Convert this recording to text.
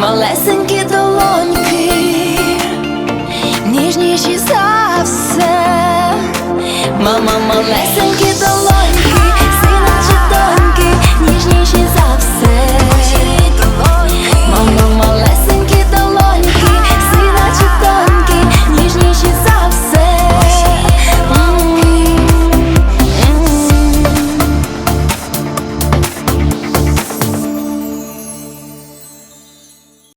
малесенькі долоньки, ніжніші за все, мама малесенька.